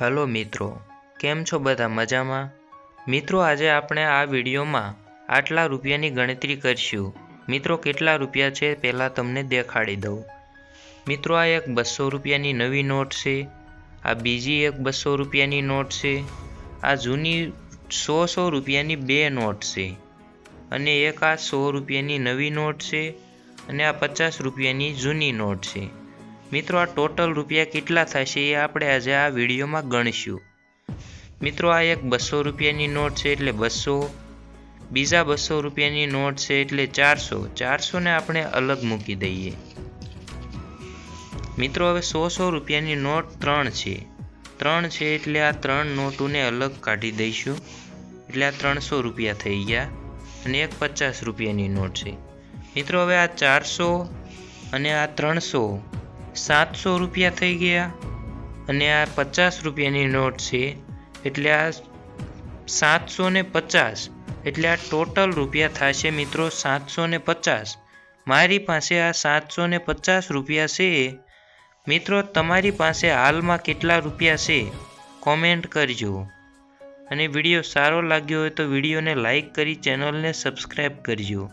Hello મિત્રો, કેમ છો બધા મજામાં? મિત્રો, આજે આપણે આ વિડીયોમાં આટલા રૂપિયાની ગણતરી કરીશું. મિત્રો, કેટલા રૂપિયા છે પહેલાં તમને દેખાડી દઉં. મિત્રો, આ એક બસો રૂપિયાની નવી નોટ છે. આ બીજી એક બસો રૂપિયાની નોટ છે. આ જૂની સો સો રૂપિયાની બે નોટ છે. અને એક આ સો રૂપિયાની નવી નોટ છે અને આ પચાસ રૂપિયાની જૂની નોટ છે. મિત્રો, આ ટોટલ રૂપિયા કેટલા થશે એ આપણે આજે આ વિડીયોમાં ગણીશું. મિત્રો, આ એક બસો રૂપિયાની નોટ છે એટલે બસો. બીજા બસો રૂપિયાની નોટ છે એટલે ચારસો. ચારસોને આપણે અલગ મૂકી દઈએ. મિત્રો, હવે સો સો રૂપિયાની નોટ ત્રણ છે. ત્રણ છે એટલે આ ત્રણ નોટોને અલગ કાઢી દઈશું. એટલે આ ત્રણસો રૂપિયા થઈ ગયા અને એક પચાસ રૂપિયાની નોટ છે. મિત્રો, હવે આ ચારસો અને આ ત્રણસો સાતસો રૂપિયા થઈ ગયા અને આ પચાસ રૂપિયાની નોટ છે. એટલે આ સાતસો ને પચાસ, એટલે આ ટોટલ રૂપિયા થશે મિત્રો સાતસો ને પચાસ. મારી પાસે આ સાતસો ને પચાસ રૂપિયા છે. મિત્રો તમારી પાસે હાલમાં કેટલા રૂપિયા છે? કોમેન્ટ કરજો. અને વીડિયો સારો લાગ્યો હોય તો વિડીયોને લાઇક કરી, ચેનલને સબસ્ક્રાઈબ કરજો.